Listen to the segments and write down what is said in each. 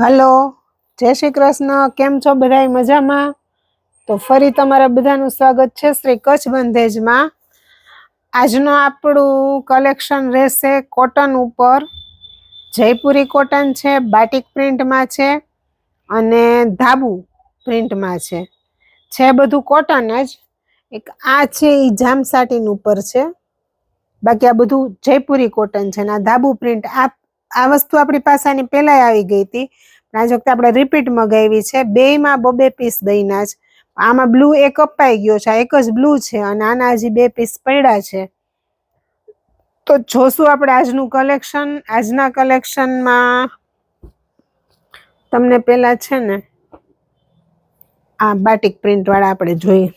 Hello, જય શ્રી કૃષ્ણ. કેમ છો બધાય? મજામાં? તો ફરી તમારા બધાનું સ્વાગત છે શ્રી કચ્છ બંધેજમાં. આજનું આપણું કલેક્શન રહેશે કોટન ઉપર. જયપુરી કોટન છે બાટિક પ્રિન્ટમાં છે અને ધાબુ પ્રિન્ટમાં છે. છે બધું કોટન જ. એક આ છે એ જામસાટીન ઉપર છે. બાકી આ બધું જયપુરી કોટન છે અને આ ધાબુ પ્રિન્ટ આ આ વસ્તુ આપણી પાસે આની પહેલાં આવી ગઈ હતી. પણ આજ વખતે આપણે રિપીટ મગાવી છે. બેયમાં બબે પીસ બન્યા જ આમાં બ્લુ એક અપાઈ ગયો છે. આ એક જ બ્લુ છે અને આના હજી બે પીસ પડ્યા છે. તો જોશું આપણે આજનું કલેક્શન આજના કલેક્શનમાં તમને પહેલાં છે ને આ બાટિક પ્રિન્ટ વાળા આપણે જોઈએ.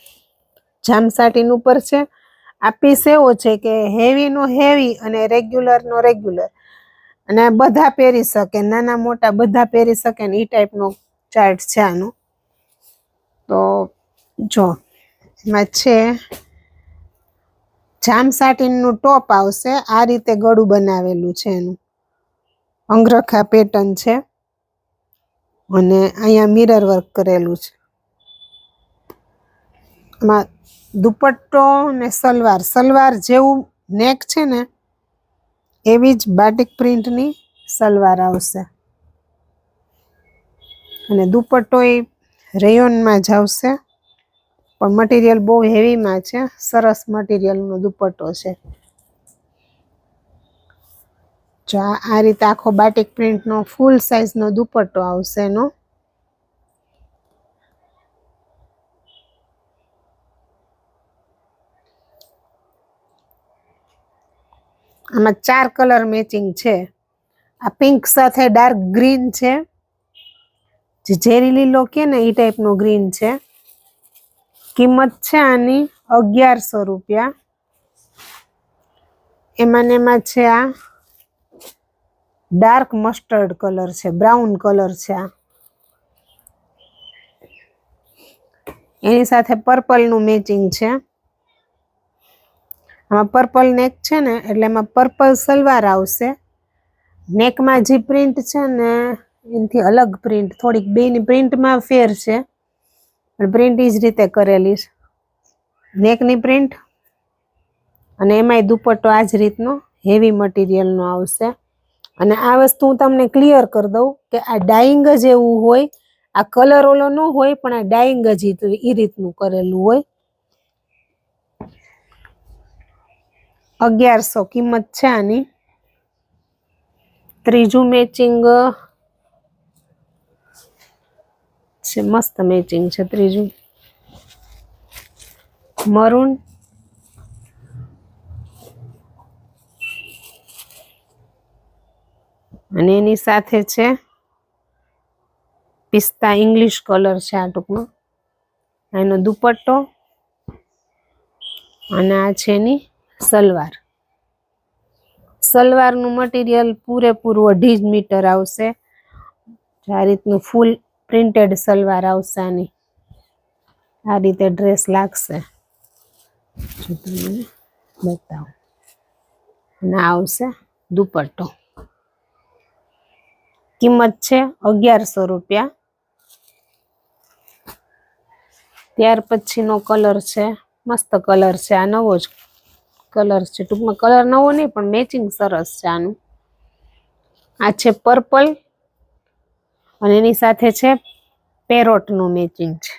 જામસાટીન ઉપર છે. આ પીસ એવો છે કે હેવીનો હેવી અને રેગ્યુલર નો રેગ્યુલર અને બધા પહેરી શકે, નાના મોટા બધા પહેરી શકે ને એ ટાઈપનો ચાર્ટ છે આનો. તો જો, એમાં છે જામ સાટીનનું ટોપ આવશે, આ રીતે ગળું બનાવેલું છે એનું. અંગરખા પેટર્ન છે. અને અહીંયા મિરર વર્ક કરેલું છે. એમાં દુપટ્ટો ને સલવાર સલવાર જેવું નેક છે ને એવી જ બાટિક પ્રિન્ટની સલવાર આવશે. અને દુપટ્ટો એ રેયોનમાં જ આવશે. પણ મટીરિયલ બહુ હેવીમાં છે. સરસ મટીરિયલનો દુપટ્ટો છે. જો આ રીતે આખો બાટિક પ્રિન્ટનો ફૂલ સાઇઝનો દુપટ્ટો આવશે એનો. આમાં ચાર કલર મેચિંગ છે. આ પિંક સાથે ડાર્ક ગ્રીન છે. જે ઝેરી લીલો કે ને એ ટાઈપનો ગ્રીન છે. કિંમત છે આની અગિયારસો રૂપિયા. એમાં ને એમાં છે આ ડાર્ક મસ્ટર્ડ કલર છે બ્રાઉન કલર છે આ. એની સાથે પર્પલનું મેચિંગ છે. આમાં પર્પલ નેક છે ને, એટલે એમાં પર્પલ સલવાર આવશે. નેકમાં જે પ્રિન્ટ છે ને, એનાથી અલગ પ્રિન્ટ થોડીક બેની પ્રિન્ટમાં ફેર છે. પણ પ્રિન્ટ એ જ રીતે કરેલી છે. નેકની પ્રિન્ટ અને એમાંય દુપટ્ટો આ જ રીતનો હેવી મટીરિયલનો આવશે. અને આ વસ્તુ હું તમને ક્લિયર કરી દઉં કે આ ડાઈંગ જ એવું હોય, આ કલર ઓલો ન હોય, પણ આ ડાઈંગ જ એ રીતનું કરેલું હોય. અગિયારસો. કિંમત છે આની. ત્રીજું મેચિંગ છે, મસ્ત મેચિંગ છે ત્રીજું. મરૂન. અને એની સાથે છે પિસ્તા ઇંગ્લિશ કલર છે આ ટૂંકમાં. એનો દુપટ્ટો. અને આ છે એની સલવાર. સલવારનું મટીરિયલ પૂરેપૂરું અઢી જ મીટર આવશે. આ રીતનું ફૂલ પ્રિન્ટેડ સલવાર આવશે આની. આ રીતે ડ્રેસ લાગશે. જો તમને બતાવું. અને આવશે દુપટ્ટો. કિંમત છે અગિયારસો રૂપિયા. ત્યાર પછીનો કલર છે, મસ્ત કલર છે, આ નવો જ કલર છે. ટૂંકમાં કલર નવો નહીં, પણ મેચિંગ સરસ છે આનું. આ છે પર્પલ અને એની સાથે છે પેરોટનું મેચિંગ છે.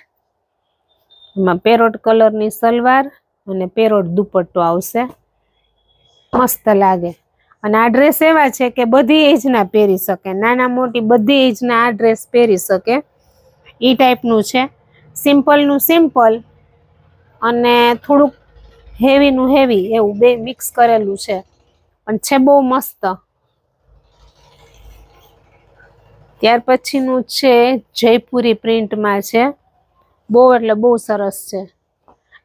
એમાં પેરોટ કલરની સલવાર અને પેરોટ દુપટ્ટો આવશે. મસ્ત લાગે. અને આ ડ્રેસ એવા છે કે બધી એજના પહેરી શકે. નાના મોટી બધી એજના આ ડ્રેસ પહેરી શકે. એ ટાઈપનું છે. સિમ્પલનું સિમ્પલ અને થોડુંક હેવીનું હેવી એવું બે મિક્સ કરેલું છે. પણ છે બહુ મસ્ત. ત્યાર પછીનું છે જયપુરી પ્રિન્ટમાં છે. બહુ એટલે બહુ સરસ છે.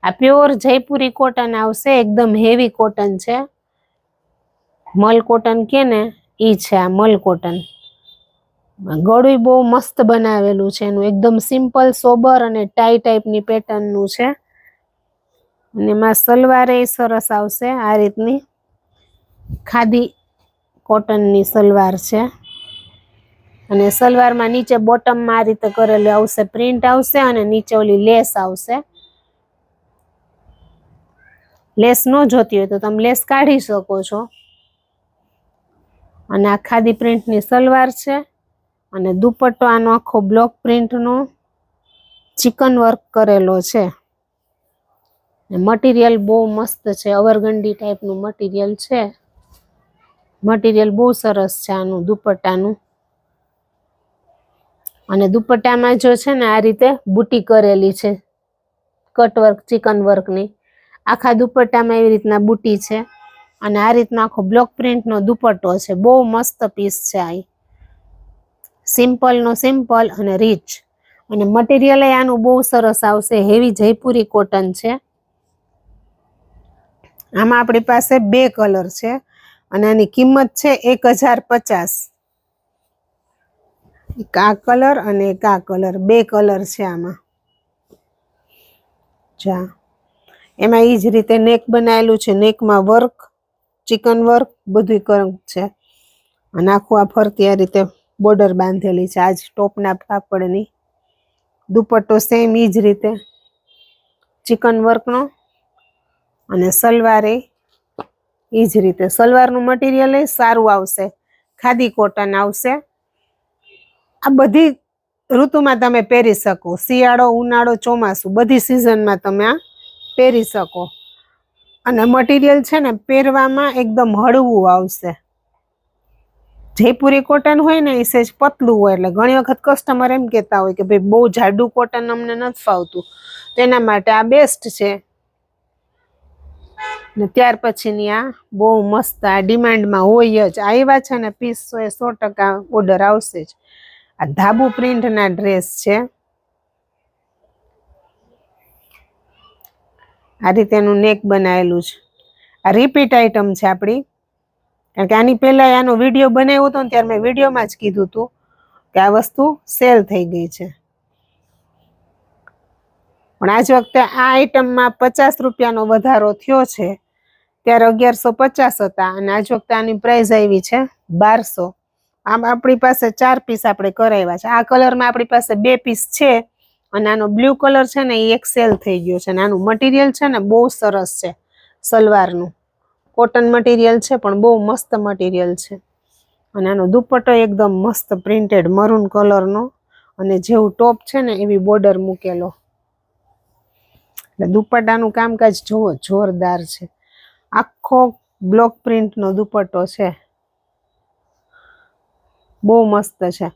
આ પ્યોર જયપુરી કોટન આવશે, એકદમ હેવી કોટન છે. મલ કોટન કે ને એ છે આ મલ કોટન ગળું બહુ મસ્ત બનાવેલું છે, એનું એકદમ સિમ્પલ સોબર અને ટાઈ ટાઈપની પેટર્નનું છે. અને એમાં સલવાર એ સરસ આવશે આ રીતની. ખાદી કોટનની સલવાર છે. અને સલવારમાં નીચે બોટમમાં આ રીતે કરેલી આવશે, પ્રિન્ટ આવશે અને નીચે ઓલી લેસ આવશે. લેસ ન જોતી હોય તો તમે લેસ કાઢી શકો છો. અને આ ખાદી પ્રિન્ટની સલવાર છે. અને દુપટ્ટો આનો આખો બ્લોક પ્રિન્ટનો ચિકન વર્ક કરેલો છે. મટીરિયલ બહુ મસ્ત છે, અવરગંડી ટાઈપનું મટીરિયલ છે. મટીરિયલ બહુ સરસ છે આનું, દુપટ્ટાનું. અને દુપટ્ટામાં જો છે ને આ રીતે બુટી કરેલી છે કટવર્ક ચિકન વર્કની આખા દુપટ્ટામાં એવી રીતના બુટી છે અને આ રીતનો આખો બ્લોક પ્રિન્ટનો દુપટ્ટો છે. બહુ મસ્ત પીસ છે આ. સિમ્પલનો સિમ્પલ અને રીચ અને મટીરિયલ આનું બહુ સરસ આવશે. હેવી જયપુરી કોટન છે. આમાં આપણી પાસે બે કલર છે અને આની કિંમત છે એક હજાર પચાસ. એક આ કલર અને એક આ કલર, બે કલર છે આમાં. જા. એમાં એ જ રીતે નેક બનાવેલું છે. નેકમાં વર્ક, ચિકન વર્ક બધું કરંગ છે. અને આખું આ ફરતી આ રીતે બોર્ડર બાંધેલી છે. આજ ટોપના કાપડની દુપટ્ટો સેમ એ જ રીતે. ચિકન વર્કનો અને સલવારે એ જ રીતે સલવારનું મટીરિયલ એ સારું આવશે, ખાદી કોટન આવશે. આ બધી ઋતુમાં તમે પહેરી શકો, શિયાળો, ઉનાળો, ચોમાસું, બધી સિઝનમાં તમે આ પહેરી શકો. અને મટીરિયલ છે ને પહેરવામાં એકદમ હળવું આવશે. જયપુરી કોટન હોય ને, એ સેજ પતલું હોય, એટલે ઘણી વખત કસ્ટમર એમ કહેતા હોય કે, ભાઈ, બહુ જાડું કોટન અમને નથી ફાવતું. તેના માટે આ બેસ્ટ છે. ને ત્યાર પછીની આ બહુ મસ્ત આ ડિમાન્ડમાં હોય જ. આવ્યા છે ને પીસ સો એ સો ટકા ઓર્ડર આવશે જ. આ ધાબુ પ્રિન્ટના ડ્રેસ છે. આ રીતે એનું નેક બનાવેલું છે. આ રિપીટ આઈટમ છે આપણી. કારણ કે આની પહેલાં આનો વીડિયો બનાવ્યો હતો ને ત્યારે મેં વિડીયોમાં જ કીધું હતું કે આ વસ્તુ સેલ થઈ ગઈ છે. પણ આજ વખતે આ આઈટમમાં પચાસ રૂપિયાનો વધારો થયો છે. ત્યારે અગિયારસો પચાસ હતા અને આજ વખતે આની પ્રાઇસ આવી છે બારસો. આમ આપણી પાસે ચાર પીસ આપણે કરાવ્યા છે. આ કલરમાં આપણી પાસે બે પીસ છે અને આનો બ્લુ કલર છે ને એ એક સેલ થઈ ગયો છે અને આનું મટીરિયલ છે ને બહુ સરસ છે સલવારનું. કોટન મટીરિયલ છે પણ બહુ મસ્ત મટીરિયલ છે. અને આનો દુપટ્ટો એકદમ મસ્ત પ્રિન્ટેડ મરૂન કલરનો અને જેવું ટોપ છે ને એવી બોર્ડર મૂકેલો. એટલે દુપટ્ટાનું કામકાજ જુઓ જોરદાર છે. આખો બ્લોક પ્રિન્ટનો દુપટ્ટો છે. બહુ મસ્ત છે.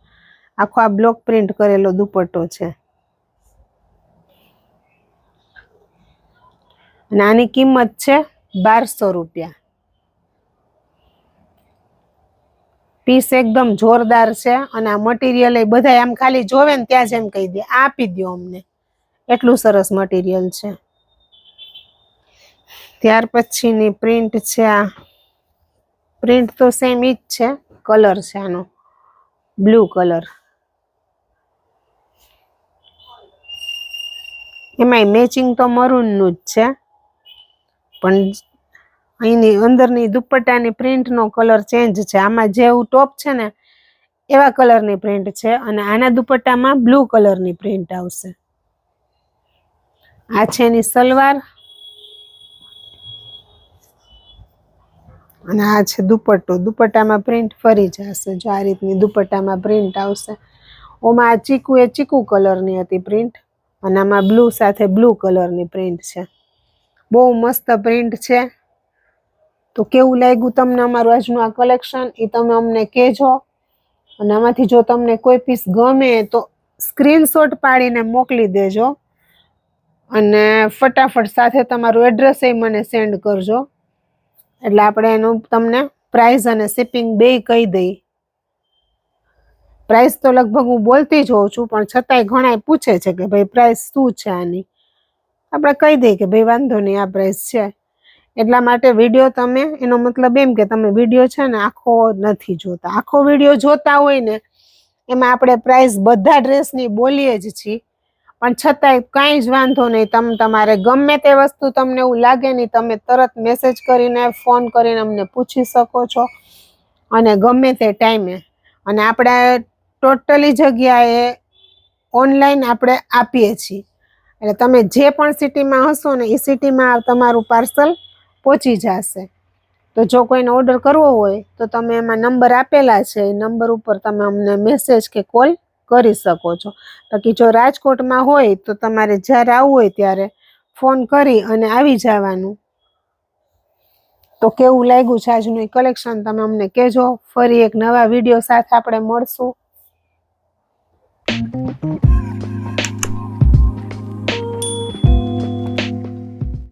આખો આ બ્લોક પ્રિન્ટ કરેલો દુપટ્ટો છે. અને આની કિંમત છે બારસો રૂપિયા. પીસ એકદમ જોરદાર છે અને આ મટીરિયલ એ બધા આમ ખાલી જોવે ને ત્યાં જ એમ કહી દે આપી દો અમને. એટલું સરસ મટીરિયલ છે. ત્યાર પછીની પ્રિન્ટ છે આ. પ્રિન્ટ તો સેમ ઈ જ છે કલર છે આનો. બ્લુ કલર એમાંય મેચિંગ તો મરૂનનું જ છે. પણ અહીંની અંદરની દુપટ્ટાની પ્રિન્ટનો કલર ચેન્જ છે. આમાં જેવું ટોપ છે ને, એવા કલરની પ્રિન્ટ છે અને આના દુપટ્ટામાં બ્લુ કલરની પ્રિન્ટ આવશે. આ છે એની સલવાર. અને આ છે દુપટ્ટો. દુપટ્ટામાં પ્રિન્ટ ફરી જશે. જો આ રીતની દુપટ્ટામાં પ્રિન્ટ આવશે. ઓમાં આ ચીકુ, એ ચીકુ કલરની હતી પ્રિન્ટ અને આમાં બ્લુ સાથે બ્લુ કલરની પ્રિન્ટ છે. બહુ મસ્ત પ્રિન્ટ છે. તો કેવું લાગ્યું તમને અમારું આજનું આ કલેક્શન એ તમે અમને કહેજો. અને આમાંથી જો તમને કોઈ પીસ ગમે તો સ્ક્રીનશોટ પાડીને મોકલી દેજો. અને ફટાફટ સાથે તમારું એડ્રેસ એ મને સેન્ડ કરજો. એટલે આપણે એનું તમને પ્રાઇસ અને શિપિંગ બે કહી દઈ પ્રાઇસ તો લગભગ હું બોલતી જ હોઉં છું, પણ છતાંય ઘણા પૂછે છે કે ભાઈ પ્રાઇસ શું છે આની? આપણે કહી દઈએ કે ભાઈ વાંધો નહીં, આ પ્રાઇસ છે. એટલા માટે વીડિયો તમે, એનો મતલબ એમ કે તમે વીડિયો છે ને આખો નથી જોતા. આખો વીડિયો જોતા હોય ને, એમાં આપણે પ્રાઇસ બધા ડ્રેસની બોલીએ જ છીએ. પણ છતાંય કાંઈ જ વાંધો નહીં. તમે તમારે ગમે તે વસ્તુ તમને એવું લાગે નહીં, તમે તરત મેસેજ કરીને ફોન કરીને અમને પૂછી શકો છો. અને ગમે તે ટાઈમે અને આપણે ટોટલી જગ્યાએ ઓનલાઈન આપણે આપીએ છીએ. એટલે તમે જે પણ સિટીમાં હશો ને, એ સિટીમાં તમારું પાર્સલ પહોંચી જશે. તો જો કોઈને ઓર્ડર કરવો હોય, તો તમે એમાં નંબર આપેલા છે. એ નંબર ઉપર તમે અમને મેસેજ કે કોલ કરી શકો છો. બાકી જો રાજકોટમાં હોય તો તમારે જ્યારે આવવું હોય ત્યારે ફોન કરી અને આવી જવાનું. તો કેવું લાગ્યું છે આજનું કલેક્શન તમે અમને કહેજો. ફરી એક નવા વીડિયો સાથે આપણે મળશું.